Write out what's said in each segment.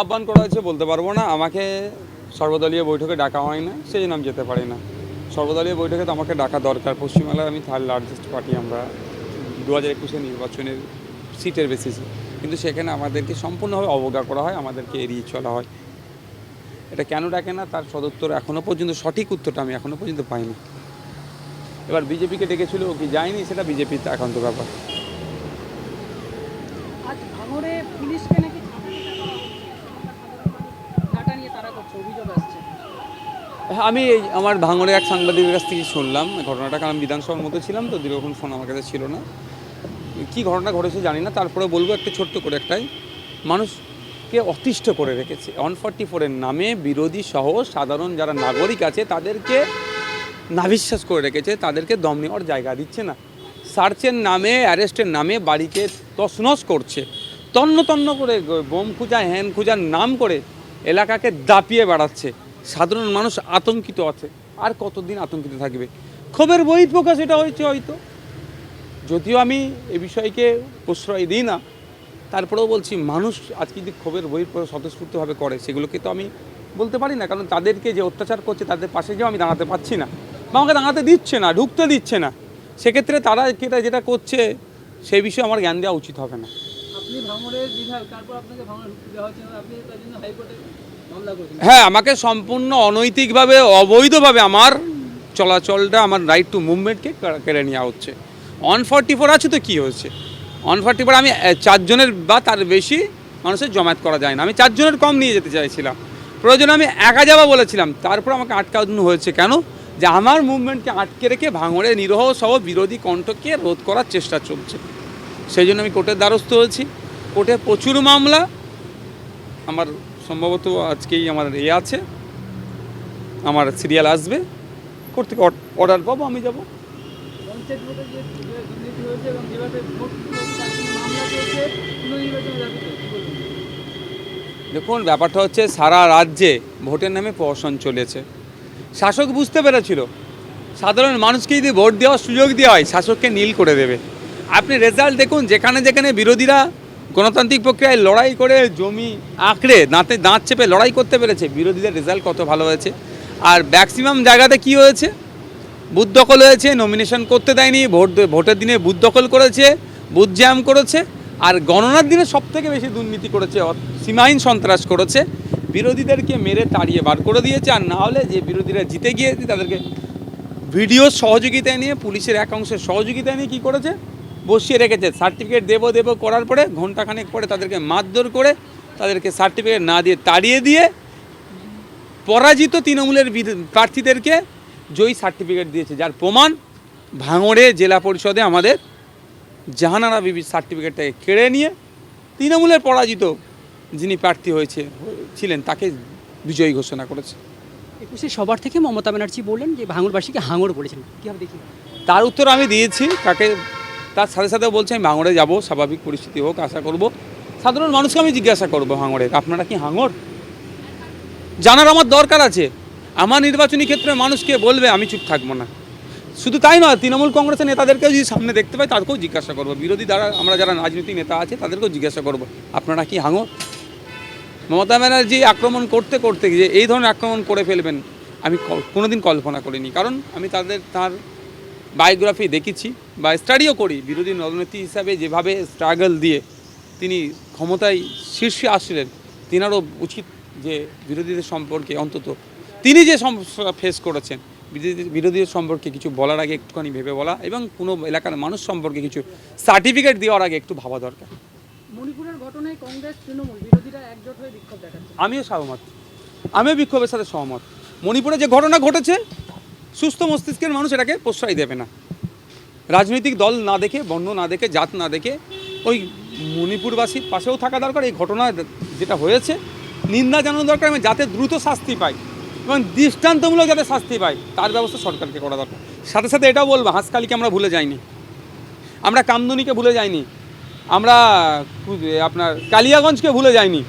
আহ্বান করা হয়েছে, বলতে পারব না। আমাকে সর্বদলীয় বৈঠকে ডাকা হয় না, সেই জন্য আমি যেতে পারি না। সর্বদলীয় বৈঠকে তো আমাকে ডাকা দরকার। পশ্চিমবাংলায় আমি থার্ড লার্জেস্ট পার্টি আমরা দু হাজার একুশে নির্বাচনের সিটের বেসিসে কিন্তু সেখানে আমাদেরকে সম্পূর্ণভাবে অবজ্ঞা করা হয়, আমাদেরকে এড়িয়ে চলা হয়। এটা কেন ডাকে না, তার সদুত্তর এখনও পর্যন্ত, সঠিক উত্তরটা আমি এখনও পর্যন্ত পাইনি। এবার বিজেপিকে ডেকেছিল, ও কি যায়নি? সেটা বিজেপির একান্ত ব্যাপার। পুলিশকে আমি এই আমার ভাঙড়ে এক সাংবাদিকের কাছ থেকে শুনলাম ঘটনাটা, কারণ বিধানসভার মধ্যে ছিলাম, তো দীর্ঘক্ষণ ফোন আমার কাছে ছিল না। কি ঘটনা ঘটেছে জানি না, তারপরে বলব একটা ছোট্ট করে একটাই। মানুষকে অতিষ্ঠ করে রেখেছে। ওয়ান ফর্টি ফোরের নামে বিরোধী সহ সাধারণ যারা নাগরিক আছে, তাদেরকে নাভিশ্বাস করে রেখেছে, তাদেরকে দম নেওয়ার জায়গা দিচ্ছে না। সার্চের নামে, অ্যারেস্টের নামে বাড়িকে তছনছ করছে। তন্ন তন্ন করে বোম খুঁজা হ্যান খুঁজার নাম করে এলাকাকে দাপিয়ে বেড়াচ্ছে। সাধারণ মানুষ আতঙ্কিত আছে। আর কতদিন আতঙ্কিত থাকবে? ক্ষোভের বই প্রকাশ এটা হয়েছে হয়তো। যদিও আমি এ বিষয়কে প্রশ্রয় দিই না, তারপরেও বলছি, মানুষ আজকে যদি ক্ষোভের বই স্বতঃস্ফূর্তভাবে করে। সেগুলোকে তো আমি বলতে পারি না, কারণ তাদেরকে যে অত্যাচার করছে, তাদের পাশে যেও আমি দাঁড়াতে পারছি না বা আমাকে দাঁড়াতে দিচ্ছে না, ঢুকতে দিচ্ছে না। সেক্ষেত্রে তারা যেটা যেটা করছে, সেই বিষয়ে আমার জ্ঞান দেওয়া উচিত হবে না। আপনি হ্যাঁ আমাকে সম্পূর্ণ অনৈতিকভাবে, অবৈধভাবে আমার চলাচলটা, আমার রাইট টু মুভমেন্টকে কেড়ে নেওয়া হচ্ছে। অন ফর্টি ফোর আছে তো কী হয়েছে? অন ফর্টি ফোর আমি চারজনের বা তার বেশি মানুষের জমায়েত করা যায় না। আমি চারজনের কম নিয়ে যেতে চাইছিলাম। প্রয়োজনে আমি একা যাওয়া বলেছিলাম। তারপর আমাকে আটকানো হয়েছে কেন? যে আমার মুভমেন্টকে আটকে রেখে ভাঙড়ে নিরহ সহ বিরোধী কণ্ঠকে রোধ করার চেষ্টা চলছে। সেই জন্য আমি কোর্টের দ্বারস্থ হয়েছি। কোর্টে প্রচুর মামলা। আমার সম্ভবত আজকেই আমার এ আছে। আমার সিরিয়াল আসবে। কোর্ট থেকে অর্ডার পাবো আমি যাব। দেখুন ব্যাপারটা হচ্ছে সারা রাজ্যে ভোটের নামে প্রহসন চলেছে। শাসক বুঝতে পেরেছিল। সাধারণ মানুষকে যদি ভোট দেওয়ার সুযোগ দেওয়া হয় শাসককে নীল করে দেবে। আপনি রেজাল্ট দেখুন যেখানে যেখানে বিরোধীরা গণতান্ত্রিক প্রক্রিয়ায় লড়াই করে জমি আঁকড়ে দাঁতে দাঁত চেপে লড়াই করতে পেরেছে। বিরোধীদের রেজাল্ট কত ভালো হয়েছে? আর ম্যাক্সিমাম জায়গাতে কি হয়েছে? বুথ দখল হয়েছে নমিনেশন করতে দেয়নি, ভোট ভোটের দিনে বুথ দখল করেছে, বুথ জ্যাম করেছে, আর গণনার দিনে সব থেকে বেশি দুর্নীতি করেছে সীমাহীন সন্ত্রাস করেছে। বিরোধীদেরকে মেরে তাড়িয়ে বার করে দিয়েছে, আর না হলে যে বিরোধীরা জিতে গিয়েছে, তাদেরকে ভিডিও সহযোগিতা নিয়ে, পুলিশের এক অংশের সহযোগিতা নিয়ে কী করেছে? বসিয়ে রেখেছে। সার্টিফিকেট দেবো দেবো করার পরে ঘন্টাখানেক পরে তাদেরকে মারধর করে তাদেরকে সার্টিফিকেট না দিয়ে তাড়িয়ে দিয়ে পরাজিত তৃণমূলের প্রার্থীদেরকে জয়ী সার্টিফিকেট দিয়েছে যার প্রমাণ ভাঙড়ে জেলা পরিষদে আমাদের জাহানারা বিবি সার্টিফিকেটটাকে কেড়ে নিয়ে তৃণমূলের পরাজিত যিনি প্রার্থী হয়েছে ছিলেন তাকে বিজয়ী ঘোষণা করেছে। একুশে সবার থেকে মমতা ব্যানার্জি বললেন যে ভাঙড়বাসীকে হাঙড় বলেছেন। কীভাবে দেখি তার উত্তর আমি দিয়েছি তাকে তার সাথে সাথে বলছে, আমি ভাঙড়ে যাব, স্বাভাবিক পরিস্থিতি হোক, আশা করব। সাধারণ মানুষকে আমি জিজ্ঞাসা করব ভাঙড়ের, আপনারা কি হাঙর? জানার আমার দরকার আছে। আমার নির্বাচনী ক্ষেত্রে মানুষকে বলবে, আমি চুপ থাকব না। শুধু তাই নয়, তৃণমূল কংগ্রেসের নেতাদেরকেও যদি সামনে দেখতে পাই, তাদেরকেও জিজ্ঞাসা করব। বিরোধী দ্বারা আমরা যারা রাজনৈতিক নেতা আছে, তাদেরকেও জিজ্ঞাসা করব, আপনারা কি হাঙর? মমতা ব্যানার্জি আক্রমণ করতে করতে যে এই ধরনের আক্রমণ করে ফেলবেন, আমি কোনোদিন কল্পনা করিনি। কারণ আমি তাদের, তার বায়োগ্রাফি দেখেছি বা স্টাডিও করি। বিরোধী রাজনীতি হিসাবে যেভাবে স্ট্রাগল দিয়ে তিনি ক্ষমতায় শীর্ষে আসলেন তিনারও উচিত যে বিরোধীদের সম্পর্কে অন্তত তিনি যে সমস্যা ফেস করেছেন বিরোধী- বিরোধীদের সম্পর্কে কিছু বলার আগে একটুখানি ভেবে বলা এবং কোনো এলাকার মানুষ সম্পর্কে কিছু সার্টিফিকেট দেওয়ার আগে একটু ভাবা দরকার। মণিপুরের ঘটনায় কংগ্রেস তৃণমূল বিরোধীরা একজোট হয়ে বিক্ষোভ দেখাচ্ছে। আমিও সহমত। আমিও বিক্ষোভের সাথে সহমত। মণিপুরে যে ঘটনা ঘটেছে সুস্থ মস্তিষ্কের মানুষ এটাকে প্রশ্রয় দেবে না। রাজনৈতিক দল না দেখে, বর্ণ না দেখে, জাত না দেখে ওই মণিপুরবাসীর পাশেও থাকা দরকার। এই ঘটনা যেটা হয়েছে, নিন্দা জানানো দরকার এবং যাতে দ্রুত শাস্তি পায় এবং দৃষ্টান্তমূলক যাতে শাস্তি পায়, তার ব্যবস্থা সরকারকে করা দরকার। সাথে সাথে এটাও বলব হাঁসকালিকে আমরা ভুলে যাইনি। আমরা কামদুনিকে ভুলে যাইনি। আমরা আপনার কালিয়াগঞ্জকে ভুলে যাইনি।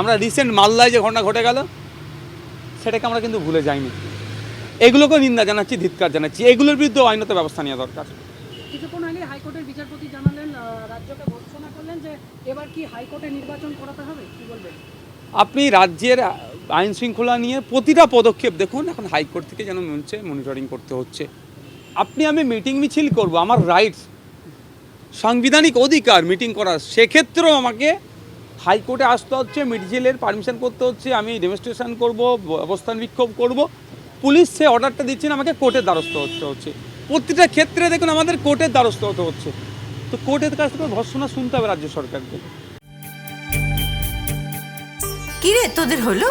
আমরা রিসেন্ট মালদায় যে ঘটনা ঘটে গেল, সেটাকে আমরা কিন্তু ভুলে যাইনি। এগুলোকেও নিন্দা জানাচ্ছি ধিৎকার জানাচ্ছি। এগুলোর বিরুদ্ধে আইনত ব্যবস্থা নেওয়া দরকার। কিছুক্ষণ আগে হাইকোর্টের বিচারপতি জানালেন রাজ্যকে ভর্ৎসনা করলেন যে এবার কি হাইকোর্টে নির্বাচন করাতে হবে? কি বলবেন? আপনি রাজ্যের আইন শৃঙ্খলা নিয়ে প্রতিটা পদক্ষেপ দেখুন এখন হাইকোর্ট থেকে যেন হচ্ছে মনিটরিং করতে হচ্ছে। আপনি আমি মিটিং মিছিল করব আমার রাইটস সাংবিধানিক অধিকার মিটিং করার সেক্ষেত্রেও আমাকে হাইকোর্টে আসতে হচ্ছে মিছিলের পারমিশন করতে হচ্ছে আমি ডেমনস্ট্রেশন করব অবস্থান বিক্ষোভ করব। পুলিশ সে অর্ডারটা দিচ্ছেন আমাকে কোর্টের দ্বারস্থ হতে হচ্ছে। প্রতিটা ক্ষেত্রে দেখুন, আমাদের কোর্টের দ্বারস্থ হতে হচ্ছে। তো কোর্টের কাছ থেকে ভর্সনা শুনতে হবে রাজ্য সরকারকে। কিরে, তোদের হলো?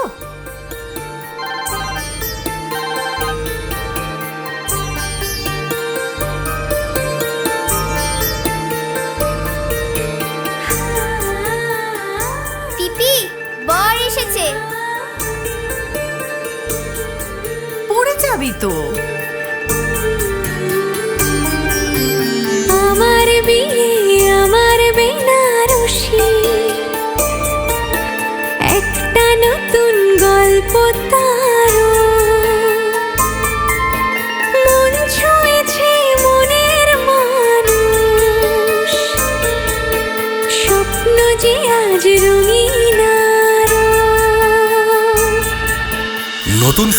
Chavito.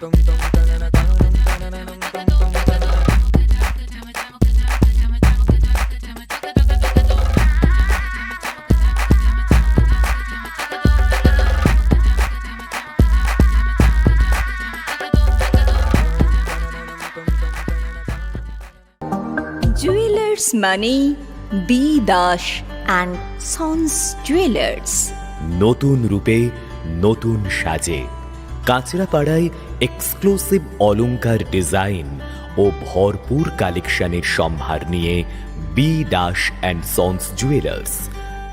jewellers মানে B Das and sons jewellers নতুন রূপে নতুন সাজে। কাঁচরাপাড়ায় এক্সক্লুসিভ অলংকার ডিজাইন ও ভরপুর কালেকশনের সম্ভার নিয়ে B Das and sons jewellers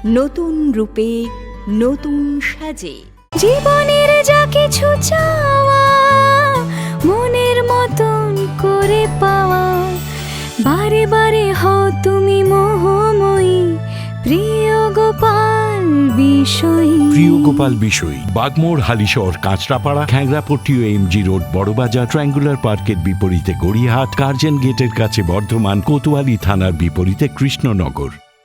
নতুন রূপে, নতুন সাজে। জীবনের যা কিছু চাওয়া, মনের মতন করে পাওয়া। বারে বারে হও তুমি মোহময়ী বিষয়ী। প্রিয় গোপাল বিষয়, Bagmore, Halisahar, Kanchrapara, Khyangrapatti MG road, Barabazar, triangular পার্কের বিপরীতে গড়িয়াহাট, কার্জন গেটের কাছে বর্ধমান, কোতোয়ালি থানার বিপরীতে কৃষ্ণনগর।